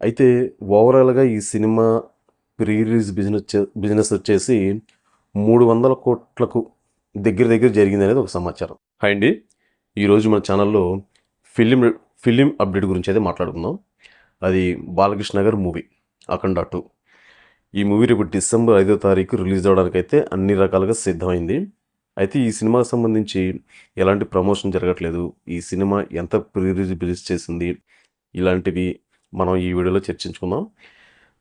అయితే ఓవరాల్గా ఈ cinema pre release business business వచ్చేసి మూడు వందల కోట్లకు దగ్గర దగ్గర జరిగింది అనేది ఒక సమాచారం. హాయ్ అండి. ఈరోజు మన ఛానల్లో ఫిలిం ఫిలిం అప్డేట్ గురించి అయితే మాట్లాడుకుందాం. అది బాలకృష్ణ గారి మూవీ అఖండ టూ. ఈ మూవీ రేపు డిసెంబర్ ఐదో తారీఖు రిలీజ్ అవ్వడానికైతే అన్ని రకాలుగా సిద్ధమైంది. అయితే ఈ సినిమాకి సంబంధించి ఎలాంటి ప్రమోషన్ జరగట్లేదు. ఈ సినిమా ఎంత ప్రీ రిలీజ్ రిలీజ్ చేసింది? ఇలాంటివి మనం ఈ వీడియోలో చర్చించుకుందాం.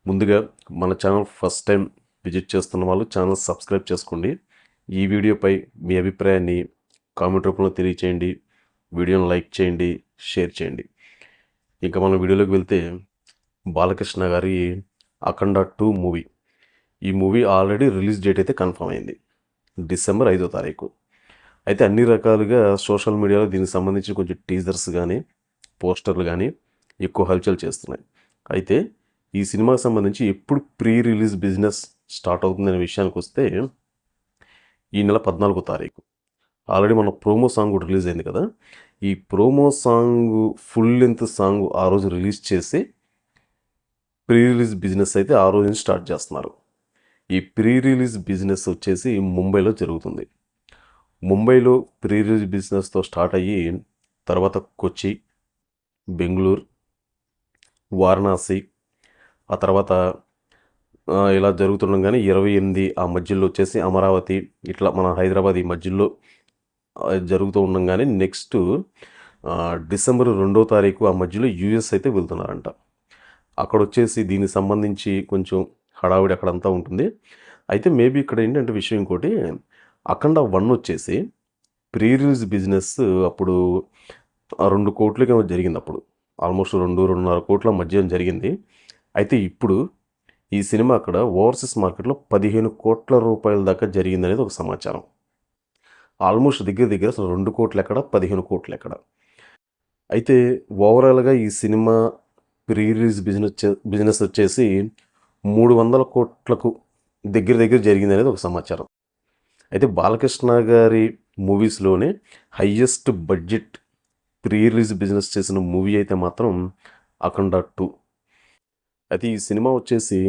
ముందుగా మన ఛానల్ ఫస్ట్ టైం విజిట్ చేస్తున్న వాళ్ళు ఛానల్ సబ్స్క్రైబ్ చేసుకోండి. ఈ వీడియోపై మీ అభిప్రాయాన్ని కామెంట్ రూపంలో తెలియచేయండి. వీడియోను లైక్ చేయండి షేర్ చేయండి. ఇంకా మనం వీడియోలోకి వెళ్తే బాలకృష్ణ గారి అఖండ టూ మూవీ. ఈ మూవీ ఆల్రెడీ రిలీజ్ డేట్ అయితే కన్ఫర్మ్ అయింది. డిసెంబర్ ఐదో తారీఖు. అయితే అన్ని రకాలుగా సోషల్ మీడియాలో దీనికి సంబంధించి కొంచెం టీజర్స్ కానీ పోస్టర్లు కానీ ఎక్కువ హల్చల్ చేస్తున్నాయి. అయితే ఈ సినిమాకి సంబంధించి ఎప్పుడు ప్రీ రిలీజ్ బిజినెస్ స్టార్ట్ అవుతుందనే విషయానికి వస్తే ఈ నెల పద్నాలుగో తారీఖు. ఆల్రెడీ మన ప్రోమో సాంగ్ కూడా రిలీజ్ అయింది కదా? ఈ promo song full length song ఆ రోజు రిలీజ్ చేసి ప్రీ రిలీజ్ బిజినెస్ అయితే ఆ రోజు నుంచి స్టార్ట్ చేస్తున్నారు. ఈ ప్రీ రిలీజ్ బిజినెస్ వచ్చేసి ముంబైలో జరుగుతుంది. ముంబైలో ప్రీ రిలీజ్ బిజినెస్తో స్టార్ట్ అయ్యి తర్వాత కొచ్చి బెంగళూరు వారణాసి ఆ తర్వాత ఇలా ఇలా జరుగుతుండగానే ఇరవై ఎనిమిది ఆ మధ్యలో వచ్చేసి అమరావతి ఇట్లా మన హైదరాబాద్ ఈ మధ్యలో జరుగుతూ ఉండగానే నెక్స్ట్ డిసెంబర్ రెండో తారీఖు ఆ మధ్యలో యూఎస్ అయితే వెళ్తున్నారంట. అక్కడ వచ్చేసి దీనికి సంబంధించి కొంచెం హడావిడి అక్కడంతా ఉంటుంది. అయితే మేబీ ఇక్కడ ఏంటంటే విషయం ఇంకోటి అఖండ వన్ వచ్చేసి ప్రీ రిలీజ్ బిజినెస్ అప్పుడు రెండు కోట్లకేమో జరిగింది అప్పుడు. ఆల్మోస్ట్ రెండు రెండున్నర కోట్ల మధ్య జరిగింది. అయితే ఇప్పుడు ఈ సినిమా అక్కడ ఓవర్సీస్ మార్కెట్లో పదిహేను కోట్ల రూపాయల దాకా జరిగింది అనేది ఒక సమాచారం. ఆల్మోస్ట్ దగ్గర దగ్గర అసలు రెండు కోట్లు ఎక్కడ పదిహేను కోట్లు ఎక్కడ. అయితే ఓవరాల్గా ఈ cinema pre release business business వచ్చేసి మూడు వందల కోట్లకు దగ్గర దగ్గర జరిగింది అనేది ఒక సమాచారం. అయితే బాలకృష్ణ గారి మూవీస్లోనే highest budget pre release business చేసిన మూవీ అయితే మాత్రం అఖండ టూ. అయితే ఈ సినిమా వచ్చేసి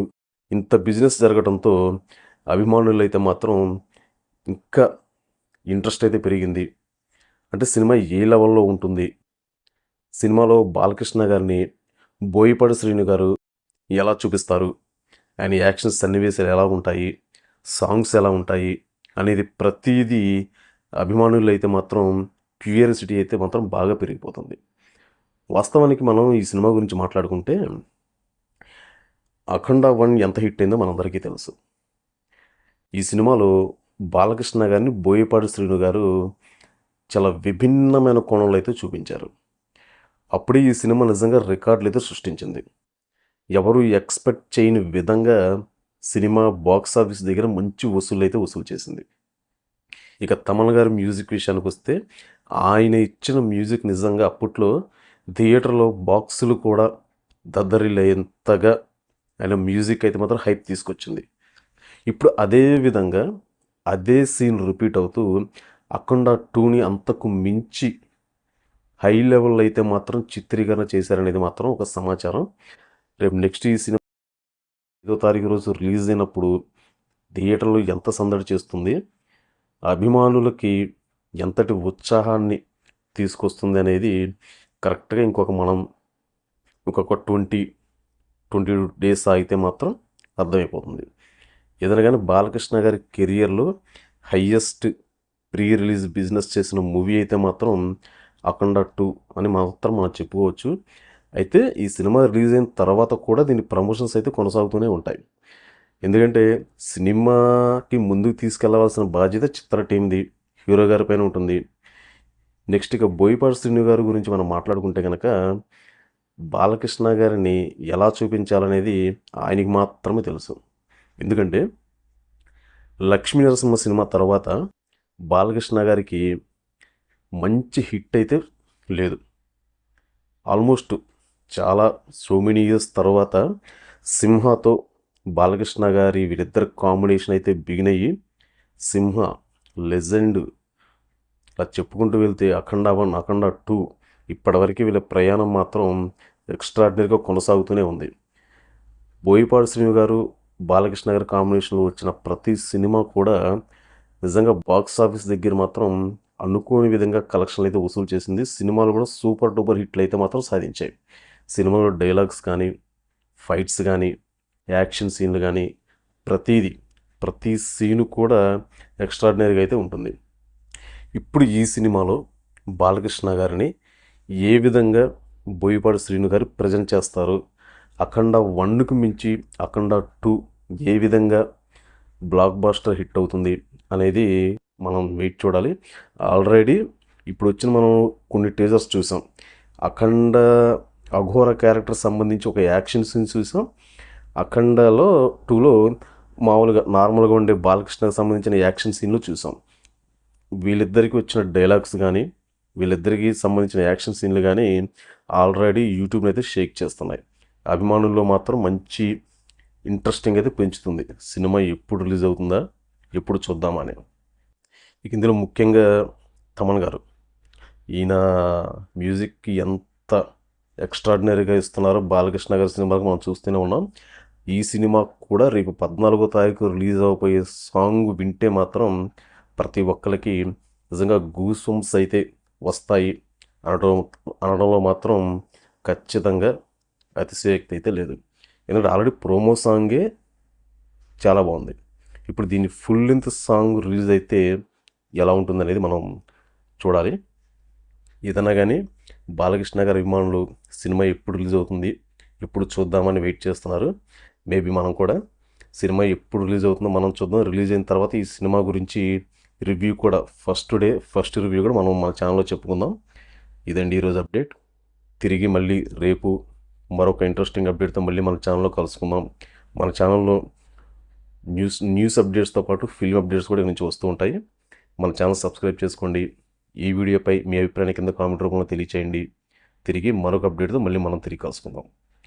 ఇంత బిజినెస్ జరగడంతో అభిమానులు అయితే మాత్రం ఇంకా ఇంట్రెస్ట్ అయితే పెరిగింది. అంటే సినిమా ఏ లెవెల్లో ఉంటుంది? సినిమాలో బాలకృష్ణ గారిని బోయపాటి శ్రీను గారు ఎలా చూపిస్తారు? ఆయన యాక్షన్ సన్నివేశాలు ఎలా ఉంటాయి? సాంగ్స్ ఎలా ఉంటాయి? అనేది ప్రతిదీ అభిమానులు అయితే మాత్రం క్యూరియాసిటీ అయితే మాత్రం బాగా పెరిగిపోతుంది. వాస్తవానికి మనం ఈ సినిమా గురించి మాట్లాడుకుంటే అఖండ వన్ ఎంత హిట్ అయిందో మనందరికీ తెలుసు. ఈ సినిమాలో బాలకృష్ణ గారిని బోయపాటి శ్రీను గారు చాలా విభిన్నమైన కోణంలో అయితే చూపించారు. అప్పుడే ఈ సినిమా నిజంగా రికార్డులు అయితే సృష్టించింది. ఎవరు ఎక్స్పెక్ట్ చేయని విధంగా సినిమా బాక్స్ ఆఫీస్ దగ్గర మంచి వసూలు అయితే వసూలు చేసింది. ఇక తమన్ గారి మ్యూజిక్ విషయానికి వస్తే ఆయన ఇచ్చిన మ్యూజిక్ నిజంగా అప్పట్లో థియేటర్లో బాక్సులు కూడా దద్దరిల్లేంతగా ఆయన మ్యూజిక్ అయితే మాత్రం హైప్ తీసుకొచ్చింది. ఇప్పుడు అదే విధంగా అదే సీన్ రిపీట్ అవుతూ అఖండ టూని అంతకు మించి హై లెవెల్ అయితే మాత్రం చిత్రీకరణ చేశారనేది మాత్రం ఒక సమాచారం. రేపు నెక్స్ట్ ఈ సినిమా ఐదో తారీఖు రోజు రిలీజ్ అయినప్పుడు థియేటర్లో ఎంత సందడి చేస్తుంది? అభిమానులకి ఎంతటి ఉత్సాహాన్ని తీసుకొస్తుంది అనేది కరెక్ట్గా ఇంకొక మనం ఇంకొక ట్వంటీ ట్వంటీ డేస్ ఆగితే మాత్రం అర్థమైపోతుంది. ఏదైనా కానీ బాలకృష్ణ గారి కెరియర్లో హయ్యెస్ట్ ప్రీ రిలీజ్ బిజినెస్ చేసిన మూవీ అయితే మాత్రం అఖండ టూ అని మాత్రం మనం చెప్పుకోవచ్చు. అయితే ఈ సినిమా రిలీజ్ అయిన తర్వాత కూడా దీని ప్రమోషన్స్ అయితే కొనసాగుతూనే ఉంటాయి. ఎందుకంటే సినిమాకి ముందుకు తీసుకెళ్ళవలసిన బాధ్యత చిత్ర టీంది హీరో గారి పైన ఉంటుంది. నెక్స్ట్ ఇక బోయపాటి శ్రీను గారి గురించి మనం మాట్లాడుకుంటే కనుక బాలకృష్ణ గారిని ఎలా చూపించాలనేది ఆయనకి మాత్రమే తెలుసు. ఎందుకంటే లక్ష్మీ నరసింహ సినిమా తర్వాత బాలకృష్ణ గారికి మంచి హిట్ అయితే లేదు. ఆల్మోస్ట్ చాలా సో మెనీ ఇయర్స్ తర్వాత సింహతో బాలకృష్ణ గారి వీరిద్దరు కాంబినేషన్ అయితే బిగిన్ అయ్యి సింహ లెజెండ్. అలా చెప్పుకుంటూ వెళ్తే అఖండ వన్ అఖండ టూ ఇప్పటివరకు వీళ్ళ ప్రయాణం మాత్రం ఎక్స్ట్రాడినరీగా కొనసాగుతూనే ఉంది. బోయపాడు శ్రీను గారు బాలకృష్ణ గారి కాంబినేషన్లో వచ్చిన ప్రతి సినిమా కూడా నిజంగా బాక్స్ ఆఫీస్ దగ్గర మాత్రం అనుకోని విధంగా కలెక్షన్లు అయితే వసూలు చేసింది. సినిమాలు కూడా సూపర్ డూపర్ హిట్లు అయితే మాత్రం సాధించాయి. సినిమాలో డైలాగ్స్ కానీ ఫైట్స్ కానీ యాక్షన్ సీన్లు కానీ ప్రతిదీ ప్రతి సీను కూడా ఎక్స్ట్రాడినరీగా అయితే ఉంటుంది. ఇప్పుడు ఈ సినిమాలో బాలకృష్ణ గారిని ఏ విధంగా బోయపాటి శ్రీను గారు ప్రజెంట్ చేస్తారు అఖండ వన్కు మించి అఖండ టూ ఏ విధంగా బ్లాక్ బాస్టర్ హిట్ అవుతుంది అనేది మనం వెయిట్ చూడాలి. ఆల్రెడీ ఇప్పుడు వచ్చిన మనం కొన్ని టీజర్స్ చూసాం. అఖండ అఘోర క్యారెక్టర్ సంబంధించి ఒక యాక్షన్ సీన్ చూసాం. అఖండలో టూలో మామూలుగా నార్మల్గా ఉండే బాలకృష్ణకు సంబంధించిన యాక్షన్ సీన్లు చూసాం. వీళ్ళిద్దరికి వచ్చిన డైలాగ్స్ కానీ వీళ్ళిద్దరికి సంబంధించిన యాక్షన్ సీన్లు కానీ ఆల్రెడీ యూట్యూబ్ని అయితే షేక్ చేస్తున్నాయి. అభిమానుల్లో మాత్రం మంచి ఇంట్రెస్టింగ్ అయితే పెంచుతుంది. సినిమా ఎప్పుడు రిలీజ్ అవుతుందా ఎప్పుడు చూద్దామని ఇక ఇందులో ముఖ్యంగా తమన్ గారు. ఈయన మ్యూజిక్కి ఎంత ఎక్స్ట్రాడినరీగా ఇస్తున్నారో బాలకృష్ణ గారి సినిమాకి మనం చూస్తూనే ఉన్నాం. ఈ సినిమా కూడా రేపు పద్నాలుగో తారీఖు రిలీజ్ అవబోయే సాంగ్ వింటే మాత్రం ప్రతి ఒక్కరికి నిజంగా గూసూమ్స్ అయితే వస్తాయి అనడం అనడంలో మాత్రం ఖచ్చితంగా అతిశయోక్తి అయితే లేదు. ఎందుకంటే ఆల్రెడీ ప్రోమో సాంగే చాలా బాగుంది. ఇప్పుడు దీన్ని ఫుల్ లెంత్ సాంగ్ రిలీజ్ అయితే ఎలా ఉంటుందనేది మనం చూడాలి. ఏదైనా కానీ బాలకృష్ణ గారి అభిమానులు సినిమా ఎప్పుడు రిలీజ్ అవుతుంది ఎప్పుడు చూద్దామని వెయిట్ చేస్తున్నారు. మేబీ మనం కూడా సినిమా ఎప్పుడు రిలీజ్ అవుతుందో మనం చూద్దాం. రిలీజ్ అయిన తర్వాత ఈ సినిమా గురించి రివ్యూ కూడా ఫస్ట్ డే ఫస్ట్ రివ్యూ కూడా మనం మన ఛానల్లో చెప్పుకుందాం. ఇదండి ఈరోజు అప్డేట్. తిరిగి మళ్ళీ రేపు మరొక ఇంట్రెస్టింగ్ అప్డేట్తో మళ్ళీ మన ఛానల్లో కలుసుకుందాం. మన ఛానల్లో న్యూస్ న్యూస్ అప్డేట్స్తో పాటు ఫిల్మ్ అప్డేట్స్ కూడా నుంచి వస్తూ ఉంటాయి. మన ఛానల్ సబ్స్క్రైబ్ చేసుకోండి. ఈ వీడియోపై మీ అభిప్రాయాన్ని కింద కామెంట్ రూపంలో తెలియచేయండి. తిరిగి మరొక అప్డేట్తో మళ్ళీ మనం తిరిగి కలుసుకుందాం.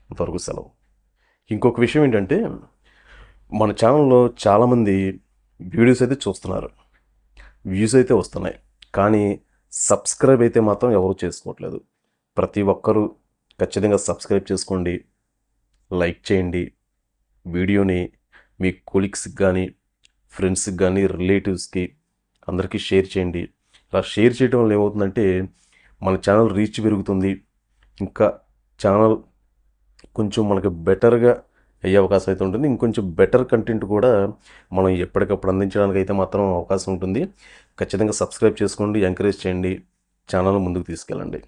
అంతవరకు సెలవు. ఇంకొక విషయం ఏంటంటే మన ఛానల్లో చాలామంది వీడియోస్ అయితే చూస్తున్నారు. వ్యూస్ అయితే వస్తున్నాయి. కానీ సబ్స్క్రైబ్ అయితే మాత్రం ఎవరు చేసుకోవట్లేదు. ప్రతి ఒక్కరూ ఖచ్చితంగా సబ్స్క్రైబ్ చేసుకోండి లైక్ చేయండి. వీడియోని మీ కొలీగ్స్కి కానీ ఫ్రెండ్స్కి కానీ రిలేటివ్స్కి అందరికీ షేర్ చేయండి. ఇలా షేర్ చేయడం వల్ల ఏమవుతుందంటే మన ఛానల్ రీచ్ పెరుగుతుంది. ఇంకా ఛానల్ కొంచెం మనకి బెటర్గా అయ్యే అవకాశం అయితే ఉంటుంది. ఇంకొంచెం బెటర్ కంటెంట్ కూడా మనం ఎప్పటికప్పుడు అందించడానికి అయితే మాత్రం అవకాశం ఉంటుంది. ఖచ్చితంగా సబ్స్క్రైబ్ చేసుకోండి ఎంకరేజ్ చేయండి. ఛానల్ ముందుకు తీసుకెళ్ళండి.